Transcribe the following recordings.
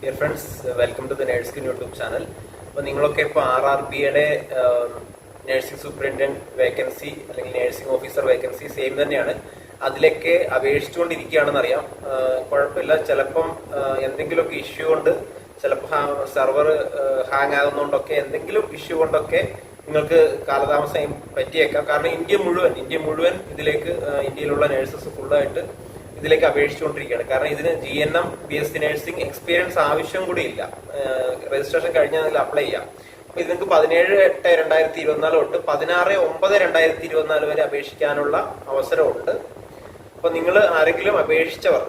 Dear friends welcome to the nursing YouTube channel അപ്പോൾ നിങ്ങളൊക്കെ ഇപ്പോൾ ആർ ആർ ബിയുടെ നഴ്സിംഗ് സൂപ്രണ്ടന്റ് വേക്കൻസി അല്ലെങ്കിൽ നഴ്സിംഗ് ഓഫീസർ വേക്കൻസി സെയിം തന്നെയാണ്. അതിലേക്ക് അപേക്ഷിച്ചുകൊണ്ടിരിക്കുകയാണെന്ന് അറിയാം കുഴപ്പമില്ല. ചിലപ്പം എന്തെങ്കിലുമൊക്കെ ഇഷ്യൂ കൊണ്ട് ചിലപ്പോൾ സെർവർ ഹാങ് ആകുന്നതുകൊണ്ടൊക്കെ എന്തെങ്കിലും ഇഷ്യൂ കൊണ്ടൊക്കെ നിങ്ങൾക്ക് കാലതാമസം പറ്റിയേക്കാം. കാരണം ഇന്ത്യ മുഴുവൻ ഇന്ത്യ മുഴുവൻ ഇതിലേക്ക് ഇന്ത്യയിലുള്ള നഴ്സസ് ഫുള്ളായിട്ട് ഇതിലേക്ക് അപേക്ഷിച്ചുകൊണ്ടിരിക്കുകയാണ്. കാരണം ഇതിന് G N M B S C nursing experience ആവശ്യം കൂടി ഇല്ല. രജിസ്ട്രേഷൻ കഴിഞ്ഞാൽ അതിൽ അപ്ലൈ ചെയ്യാം. അപ്പൊ ഇത് നിങ്ങൾക്ക് പതിനേഴ് എട്ട് രണ്ടായിരത്തി ഇരുപത്തിനാല് തൊട്ട് പതിനാറ് ഒമ്പത് രണ്ടായിരത്തി ഇരുപത്തിനാല് വരെ അപേക്ഷിക്കാനുള്ള അവസരമുണ്ട്. അപ്പൊ നിങ്ങൾ ആരെങ്കിലും അപേക്ഷിച്ചവർ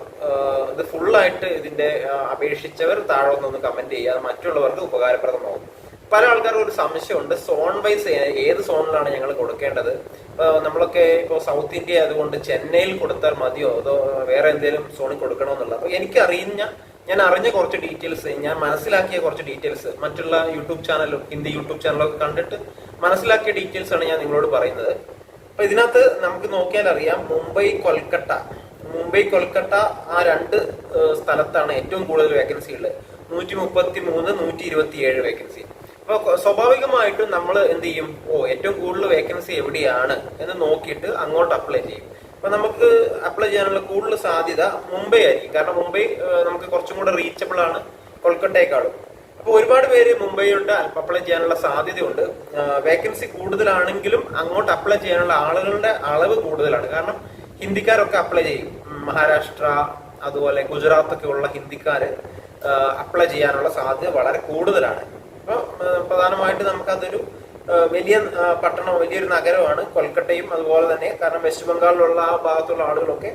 ഇത് ഫുള്ളായിട്ട് ഇതിന്റെ അപേക്ഷിച്ചവർ താഴെ ഒന്ന് കമന്റ് ചെയ്യുക. മറ്റുള്ളവർക്ക് ഉപകാരപ്രദമാവും പല ആൾക്കാർക്കും ഒരു സംശയമുണ്ട്. സോൺ വൈസ് ഏത് സോണിലാണ് ഞങ്ങൾ കൊടുക്കേണ്ടത്? ഇപ്പൊ നമ്മളൊക്കെ ഇപ്പോൾ സൗത്ത് ഇന്ത്യ അതുകൊണ്ട് ചെന്നൈയിൽ കൊടുത്താൽ മതിയോ? അതോ വേറെ എന്തെങ്കിലും സോണിൽ കൊടുക്കണമെന്നുള്ളത്? എനിക്ക് അറിയുന്ന ഞാൻ അറിഞ്ഞ കുറച്ച് ഡീറ്റെയിൽസ് ഞാൻ മനസ്സിലാക്കിയ കുറച്ച് ഡീറ്റെയിൽസ് മറ്റുള്ള യൂട്യൂബ് ചാനലും ഹിന്ദി യൂട്യൂബ് ചാനലൊക്കെ കണ്ടിട്ട് മനസ്സിലാക്കിയ ഡീറ്റെയിൽസ് ആണ് ഞാൻ നിങ്ങളോട് പറയുന്നത്. അപ്പൊ ഇതിനകത്ത് നമുക്ക് നോക്കിയാൽ അറിയാം മുംബൈ കൊൽക്കട്ട മുംബൈ കൊൽക്കട്ട ആ രണ്ട് സ്ഥലത്താണ് ഏറ്റവും കൂടുതൽ വേക്കൻസി ഉള്ളത്. നൂറ്റി മുപ്പത്തി മൂന്ന് നൂറ്റി ഇരുപത്തി ഏഴ് വേക്കൻസി അപ്പൊ സ്വാഭാവികമായിട്ടും നമ്മൾ എന്ത് ചെയ്യും? ഓ ഏറ്റവും കൂടുതൽ വേക്കൻസി എവിടെയാണ്? എന്ന് നോക്കിയിട്ട് അങ്ങോട്ട് അപ്ലൈ ചെയ്യും. അപ്പൊ നമുക്ക് അപ്ലൈ ചെയ്യാനുള്ള കൂടുതൽ സാധ്യത മുംബൈ ആയിരിക്കും. കാരണം മുംബൈ നമുക്ക് കുറച്ചും കൂടെ റീച്ചബിൾ ആണ് കൊൽക്കട്ടയെക്കാളും. അപ്പൊ ഒരുപാട് പേര് മുംബൈയിലോട്ട് അപ്ലൈ ചെയ്യാനുള്ള സാധ്യതയുണ്ട്. വേക്കൻസി കൂടുതലാണെങ്കിലും അങ്ങോട്ട് അപ്ലൈ ചെയ്യാനുള്ള ആളുകളുടെ അളവ് കൂടുതലാണ്. കാരണം ഹിന്ദിക്കാരൊക്കെ അപ്ലൈ ചെയ്യും. മഹാരാഷ്ട്ര അതുപോലെ ഗുജറാത്ത് ഒക്കെ ഉള്ള ഹിന്ദിക്കാര് അപ്ലൈ ചെയ്യാനുള്ള സാധ്യത വളരെ കൂടുതലാണ്. അപ്പൊ പ്രധാനമായിട്ട് നമുക്കതൊരു വലിയ പട്ടണം വലിയൊരു നഗരമാണ് കൊൽക്കട്ടയും അതുപോലെ തന്നെ കാരണം വെസ്റ്റ് ബംഗാളിലുള്ള ആ ഭാഗത്തുള്ള ആളുകളൊക്കെ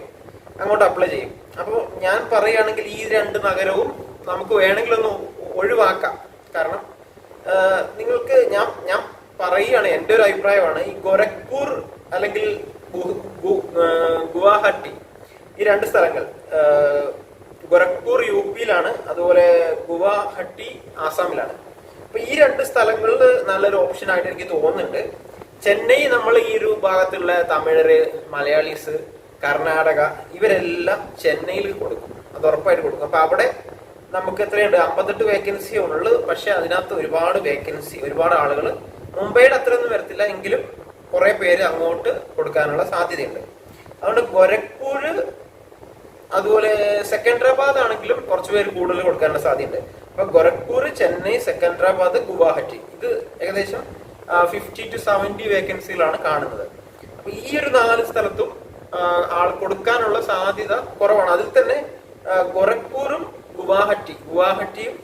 അങ്ങോട്ട് അപ്ലൈ ചെയ്യും. അപ്പോൾ ഞാൻ പറയുകയാണെങ്കിൽ ഈ രണ്ട് നഗരവും നമുക്ക് വേണമെങ്കിൽ ഒന്ന് ഒഴിവാക്കാം. കാരണം നിങ്ങൾക്ക് ഞാൻ ഞാൻ പറയുകയാണ് എന്റെ ഒരു അഭിപ്രായമാണ് ഈ ഗോരഖ്പൂർ അല്ലെങ്കിൽ ഗുവാഹട്ടി ഈ രണ്ട് സ്ഥലങ്ങൾ ഗോരഖ്പൂർ യു പിയിലാണ് അതുപോലെ ഗുവാഹട്ടി ആസാമിലാണ്. ഈ രണ്ട് സ്ഥലങ്ങളിൽ നല്ലൊരു ഓപ്ഷൻ ആയിട്ട് എനിക്ക് തോന്നുന്നുണ്ട്. ചെന്നൈ നമ്മൾ ഈ ഒരു ഭാഗത്തുള്ള തമിഴര് മലയാളീസ് കർണാടക ഇവരെല്ലാം ചെന്നൈയിൽ കൊടുക്കും. അത് ഉറപ്പായിട്ട് കൊടുക്കും. അപ്പൊ അവിടെ നമുക്ക് എത്രയുണ്ട്? അമ്പത്തെട്ട് വേക്കൻസി ഉള്ളു. പക്ഷെ അതിനകത്ത് ഒരുപാട് വേക്കൻസി ഒരുപാട് ആളുകൾ മുംബൈയുടെ അത്രയൊന്നും വരത്തില്ല. എങ്കിലും കുറെ പേര് അങ്ങോട്ട് കൊടുക്കാനുള്ള സാധ്യതയുണ്ട്. അതുകൊണ്ട് ഗൊരക്കൂഴ് അതുപോലെ സെക്കൻഡറാബാദ് ആണെങ്കിലും കുറച്ച് പേര് കൂടുതൽ കൊടുക്കാനുള്ള സാധ്യതയുണ്ട്. അപ്പൊ ഗൊരഖ്പൂർ ചെന്നൈ സെക്കൻഡറാബാദ് ഗുവാഹട്ടി ഇത് ഏകദേശം ഫിഫ്റ്റി ടു സെവന്റി വേക്കൻസികളാണ് കാണുന്നത്. അപ്പൊ ഈ ഒരു നാല് സ്ഥലത്തും ആൾ കൊടുക്കാനുള്ള സാധ്യത കുറവാണ്. അതിൽ തന്നെ ഗൊരഖ്പൂരും ഗുവാഹട്ടി ഗുവാഹട്ടിയും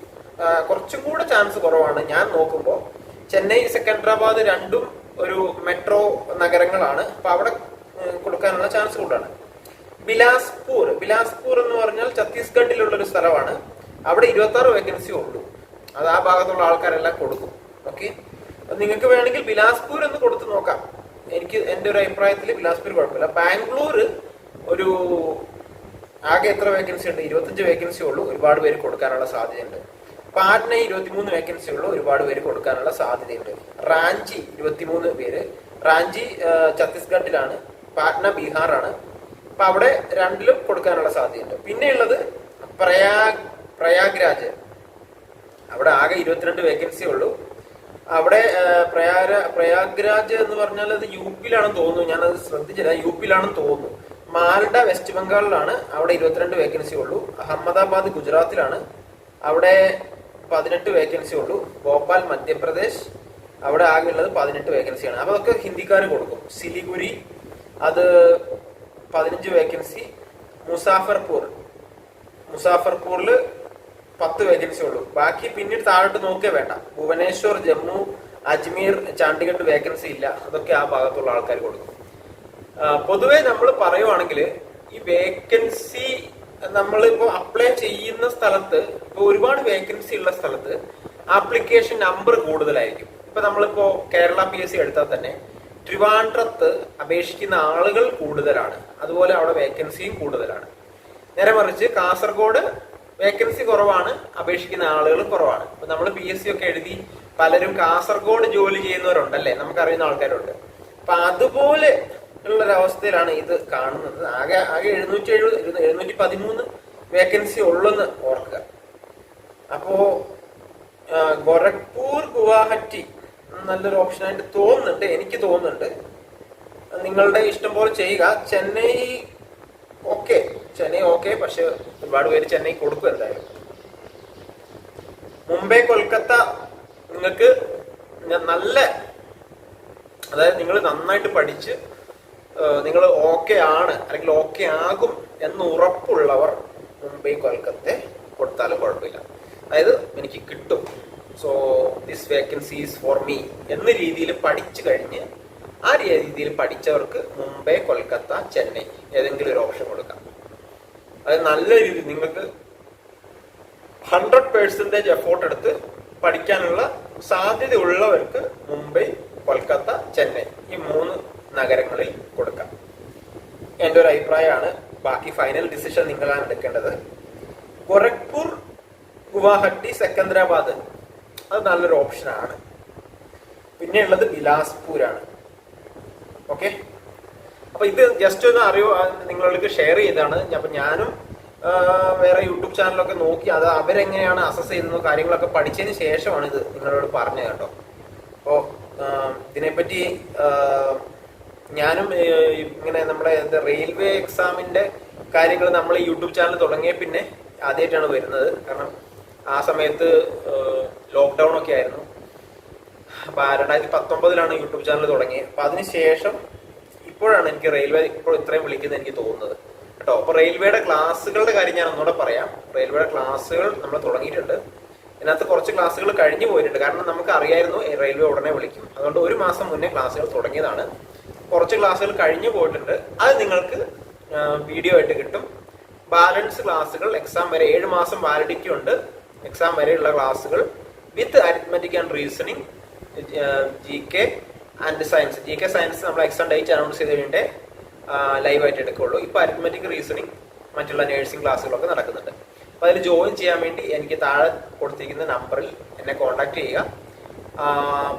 കുറച്ചും കൂടെ ചാൻസ് കുറവാണ് ഞാൻ നോക്കുമ്പോൾ. ചെന്നൈ സെക്കൻഡറാബാദ് രണ്ടും ഒരു മെട്രോ നഗരങ്ങളാണ്. അപ്പൊ അവിടെ കൊടുക്കാനുള്ള ചാൻസ് കൂടുതലാണ്. ബിലാസ്പൂർ. ബിലാസ്പൂർ എന്ന് പറഞ്ഞാൽ ഛത്തീസ്ഗഡിലുള്ള ഒരു സ്ഥലമാണ്. അവിടെ ഇരുപത്തി ആറ് വേക്കൻസി ഉള്ളൂ. അത് ആ ഭാഗത്തുള്ള ആൾക്കാരെല്ലാം കൊടുക്കും. ഓക്കെ നിങ്ങൾക്ക് വേണമെങ്കിൽ ബിലാസ്പൂർ എന്ന് കൊടുത്ത് നോക്കാം. എനിക്ക് എന്റെ ഒരു അഭിപ്രായത്തിൽ ബിലാസ്പൂർ കുഴപ്പമില്ല. ബാംഗ്ലൂർ ഒരു ആകെ എത്ര വേക്കൻസി ഉണ്ട്? ഇരുപത്തഞ്ച് വേക്കൻസി ഉള്ളൂ. ഒരുപാട് പേര് കൊടുക്കാനുള്ള സാധ്യതയുണ്ട്. പാട്ന ഇരുപത്തിമൂന്ന് വേക്കൻസി ഉള്ളൂ. ഒരുപാട് പേര് കൊടുക്കാനുള്ള സാധ്യതയുണ്ട്. റാഞ്ചി ഇരുപത്തിമൂന്ന് പേര്. റാഞ്ചി ഛത്തീസ്ഗഡിലാണ്. പാട്ന ബീഹാറാണ്. അപ്പൊ അവിടെ രണ്ടിലും കൊടുക്കാനുള്ള സാധ്യതയുണ്ട്. പിന്നെയുള്ളത് പ്രയാഗ് പ്രയാഗ്രാജ്. അവിടെ ആകെ ഇരുപത്തിരണ്ട് വേക്കൻസി ഉള്ളൂ. അവിടെ പ്രയാഗ പ്രയാഗ്രാജ് എന്ന് പറഞ്ഞാൽ അത് യു പിയിലാണെന്ന് തോന്നുന്നു. ഞാനത് ശ്രദ്ധിച്ചില്ല. യു പിയിലാണെന്ന് തോന്നുന്നു. മാൽഡ വെസ്റ്റ് ബംഗാളിലാണ് അവിടെ ഇരുപത്തിരണ്ട് വേക്കൻസി ഉള്ളൂ. അഹമ്മദാബാദ് ഗുജറാത്തിലാണ് അവിടെ പതിനെട്ട് വേക്കൻസി ഉള്ളൂ. ഭോപ്പാൽ മധ്യപ്രദേശ് അവിടെ ആകെ ഉള്ളത് പതിനെട്ട് വേക്കൻസിയാണ് അപ്പൊ അതൊക്കെ ഹിന്ദിക്കാർ കൊടുക്കും. സിലിഗുരി അത് പതിനഞ്ച് വേക്കൻസി മുസാഫർപൂർ മുസാഫർപൂരിൽ പത്ത് വേക്കൻസി ഉള്ളൂ. ബാക്കി പിന്നീട് താഴോട്ട് നോക്കേ വേണ്ട. ഭുവനേശ്വർ ജമ്മു അജ്മീർ ചണ്ഡീഗഡ് വേക്കൻസി ഇല്ല. അതൊക്കെ ആ ഭാഗത്തുള്ള ആൾക്കാർ കൊടുക്കും. പൊതുവേ നമ്മൾ പറയുവാണെങ്കിൽ ഈ വേക്കൻസി നമ്മളിപ്പോൾ അപ്ലൈ ചെയ്യുന്ന സ്ഥലത്ത് ഇപ്പൊ ഒരുപാട് വേക്കൻസി ഉള്ള സ്ഥലത്ത് ആപ്ലിക്കേഷൻ നമ്പർ കൂടുതലായിരിക്കും. ഇപ്പൊ നമ്മളിപ്പോ കേരള പി എസ് സി എടുത്താൽ തന്നെ ട്രിവാൻഡ്രത്ത് അപേക്ഷിക്കുന്ന ആളുകൾ കൂടുതലാണ്. അതുപോലെ അവിടെ വേക്കൻസിയും കൂടുതലാണ്. നേരെ മറിച്ച് കാസർഗോഡ് വേക്കൻസി കുറവാണ് അപേക്ഷിക്കുന്ന ആളുകൾ കുറവാണ്. ഇപ്പൊ നമ്മൾ പി എസ് സി ഒക്കെ എഴുതി പലരും കാസർഗോഡ് ജോലി ചെയ്യുന്നവരുണ്ട് ചെയ്യുന്നവരുണ്ടല്ലേ? നമുക്കറിയുന്ന ആൾക്കാരുണ്ട്. അപ്പൊ അതുപോലെ ഉള്ളൊരവസ്ഥയിലാണ് ഇത് കാണുന്നത്. ആകെ ആകെ എഴുന്നൂറ്റി എഴുപത് എഴുന്നൂറ്റി പതിമൂന്ന് വേക്കൻസി ഉള്ളെന്ന് ഓർക്കുക. അപ്പോ ഗോരഖ്പൂർ ഗുവാഹറ്റി നല്ലൊരു ഓപ്ഷനായിട്ട് തോന്നുന്നുണ്ട് എനിക്ക് തോന്നുന്നുണ്ട്. നിങ്ങളുടെ ഇഷ്ടം പോലെ ചെയ്യുക. ചെന്നൈ ഓക്കെ ചെന്നൈ ഓക്കെ പക്ഷെ ഒരുപാട് പേര് ചെന്നൈ കൊടുക്കും എന്തായാലും. മുംബൈ കൊൽക്കത്ത നിങ്ങൾക്ക് നല്ല അതായത് നിങ്ങൾ നന്നായിട്ട് പഠിച്ച് നിങ്ങൾ ഓക്കെ ആണ് അല്ലെങ്കിൽ ഓക്കെ ആകും എന്ന് ഉറപ്പുള്ളവർ മുംബൈ കൊൽക്കത്തെ കൊടുത്താലും കുഴപ്പമില്ല. അതായത് എനിക്ക് കിട്ടും. So this vacancy is for me എന്ന രീതിയിൽ പഠിച്ചു കഴിഞ്ഞ് ആ രീതിയിൽ പഠിച്ചവർക്ക് മുംബൈ കൊൽക്കത്ത ചെന്നൈ ഏതെങ്കിലും ഒരു ഓപ്ഷൻ കൊടുക്കാം. അത് നല്ല രീതിയിൽ നിങ്ങൾക്ക് ഹൺഡ്രഡ് പേഴ്സന്റേജ് എഫോർട്ട് എടുത്ത് പഠിക്കാനുള്ള സാധ്യത ഉള്ളവർക്ക് മുംബൈ കൊൽക്കത്ത ചെന്നൈ ഈ മൂന്ന് നഗരങ്ങളിൽ കൊടുക്കാം. എന്റെ ഒരു അഭിപ്രായമാണ്. ബാക്കി ഫൈനൽ ഡിസിഷൻ നിങ്ങളാണ് എടുക്കേണ്ടത്. ഗൊരഖ്പൂർ ഗുവാഹട്ടി സെക്കന്ദരാബാദ്. അത് നല്ലൊരു ഓപ്ഷനാണ് പിന്നെയുള്ളത് ബിലാസ്പൂരാണ്. ഓക്കെ അപ്പൊ ഇത് ജസ്റ്റ് ഒന്ന് അറിയോ നിങ്ങൾക്ക് ഷെയർ ചെയ്താണ് അപ്പൊ ഞാനും വേറെ യൂട്യൂബ് ചാനലൊക്കെ നോക്കി അത് അവരെങ്ങനെയാണ് അസസ് ചെയ്യുന്നത് കാര്യങ്ങളൊക്കെ പഠിച്ചതിന് ശേഷമാണ് ഇത് നിങ്ങളോട് പറഞ്ഞത് കേട്ടോ. അപ്പോൾ ഇതിനെപ്പറ്റി ഞാനും ഇങ്ങനെ നമ്മുടെ എന്താ റെയിൽവേ എക്സാമിന്റെ കാര്യങ്ങൾ നമ്മൾ യൂട്യൂബ് ചാനൽ തുടങ്ങിയ പിന്നെ ആദ്യമായിട്ടാണ് വരുന്നത്. കാരണം ആ സമയത്ത് ലോക്ക്ഡൗൺ ഒക്കെ ആയിരുന്നു. അപ്പൊ ആ രണ്ടായിരത്തി പത്തൊമ്പതിലാണ് യൂട്യൂബ് ചാനൽ തുടങ്ങിയത്. അപ്പൊ അതിനുശേഷം ഇപ്പോഴാണ് എനിക്ക് റെയിൽവേ ഇപ്പോൾ ഇത്രയും വിളിക്കുന്നത് എനിക്ക് തോന്നുന്നത്. കേട്ടോ? അപ്പൊ റെയിൽവേയുടെ ക്ലാസ്സുകളുടെ കാര്യം ഞാൻ ഒന്നുകൂടെ പറയാം. റെയിൽവേയുടെ ക്ലാസ്സുകൾ നമ്മൾ തുടങ്ങിയിട്ടുണ്ട്. ഇതിനകത്ത് കുറച്ച് ക്ലാസ്സുകൾ കഴിഞ്ഞു പോയിട്ടുണ്ട്. കാരണം നമുക്ക് അറിയായിരുന്നു റെയിൽവേ ഉടനെ വിളിക്കും. അതുകൊണ്ട് ഒരു മാസം മുന്നേ ക്ലാസ്സുകൾ തുടങ്ങിയതാണ്. കുറച്ച് ക്ലാസ്സുകൾ കഴിഞ്ഞു പോയിട്ടുണ്ട്. അത് നിങ്ങൾക്ക് വീഡിയോ ആയിട്ട് കിട്ടും. ബാലൻസ് ക്ലാസ്സുകൾ എക്സാം വരെ ഏഴ് മാസം വാലിഡിറ്റി ഉണ്ട്. എക്സാം വരെയുള്ള ക്ലാസ്സുകൾ with arithmetic and reasoning G K and science G K science നമ്മൾ എക്സാം ഡേറ്റ് അനൗൺസ് ചെയ്ത് കഴിഞ്ഞിട്ട് ലൈവായിട്ട് എടുക്കുള്ളൂ. ഇപ്പൊ അരിത്മെറ്റിക് റീസണിങ് മറ്റുള്ള നേഴ്സിംഗ് ക്ലാസ്സുകളൊക്കെ നടക്കുന്നുണ്ട്. അപ്പോൾ അതിൽ ജോയിൻ ചെയ്യാൻ വേണ്ടി എനിക്ക് താഴെ കൊടുത്തിരിക്കുന്ന നമ്പറിൽ എന്നെ കോൺടാക്ട് ചെയ്യുക.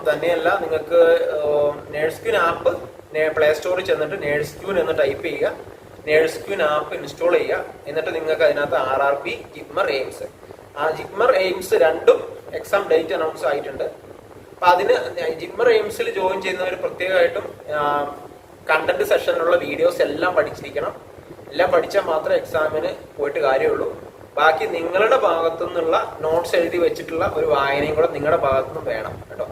തന്നെയല്ല നിങ്ങൾക്ക് നേഴ്സ് ക്യൂൻ ആപ്പ് പ്ലേ സ്റ്റോറിൽ ചെന്നിട്ട് നേഴ്സ് ക്യൂൻ എന്ന് ടൈപ്പ് ചെയ്യുക. നേഴ്സ് ക്യൂൻ ആപ്പ് ഇൻസ്റ്റാൾ ചെയ്യുക. എന്നിട്ട് നിങ്ങൾക്ക് അതിനകത്ത് R R P JIPMER AIIMS ആ ജിഗ്മർ എയിംസ് രണ്ടും എക്സാം ഡേറ്റ് അനൗൺസ് ആയിട്ടുണ്ട്. അപ്പൊ അതിന് ജിമ്മർ എയിംസിൽ ജോയിൻ ചെയ്യുന്നവർ പ്രത്യേകമായിട്ടും കണ്ടന്റ് സെഷനിലുള്ള വീഡിയോസ് എല്ലാം പഠിച്ചിരിക്കണം. എല്ലാം പഠിച്ചാൽ മാത്രം എക്സാമിന് പോയിട്ട് കാര്യമുള്ളൂ. ബാക്കി നിങ്ങളുടെ ഭാഗത്തു നിന്നുള്ള നോട്ട്സ് എഴുതി വെച്ചിട്ടുള്ള ഒരു വായനയും കൂടെ നിങ്ങളുടെ ഭാഗത്തു നിന്ന് വേണം കേട്ടോ.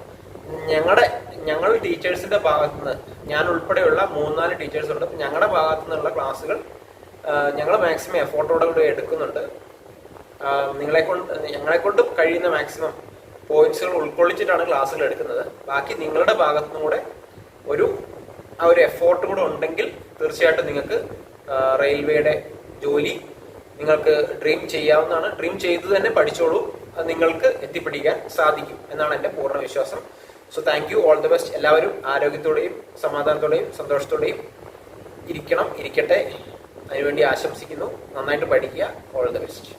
ഞങ്ങളുടെ ഞങ്ങൾ ടീച്ചേഴ്സിന്റെ ഭാഗത്തു നിന്ന് ഞാൻ ഉൾപ്പെടെയുള്ള മൂന്നാൽ ടീച്ചേഴ്സ് ഉണ്ട്. ഞങ്ങളുടെ ഭാഗത്തു നിന്നുള്ള ക്ലാസ്സുകൾ ഞങ്ങൾ മാക്സിമം എഫോർട്ടോടെ കൂടി എടുക്കുന്നുണ്ട്. നിങ്ങളെ കൊണ്ട് ഞങ്ങളെ കൊണ്ട് കഴിയുന്ന മാക്സിമം പോയിന്റ്സുകൾ ഉൾക്കൊള്ളിച്ചിട്ടാണ് ക്ലാസ്സുകൾ എടുക്കുന്നത്. ബാക്കി നിങ്ങളുടെ ഭാഗത്തുനിന്നും കൂടെ ഒരു ആ ഒരു എഫോർട്ട് കൂടെ ഉണ്ടെങ്കിൽ തീർച്ചയായിട്ടും നിങ്ങൾക്ക് റെയിൽവേയുടെ ജോലി നിങ്ങൾക്ക് ഡ്രീം ചെയ്യാവുന്നതാണ്. ഡ്രീം ചെയ്ത് തന്നെ പഠിച്ചോളൂ. അത് നിങ്ങൾക്ക് എത്തിപ്പിടിക്കാൻ സാധിക്കും എന്നാണ് എന്റെ പൂർണ വിശ്വാസം. So thank you all the best എല്ലാവരും ആരോഗ്യത്തോടെയും സമാധാനത്തോടെയും സന്തോഷത്തോടെയും ഇരിക്കണം ഇരിക്കട്ടെ. അതിനുവേണ്ടി ആശംസിക്കുന്നു. നന്നായിട്ട് പഠിക്കുക. All the best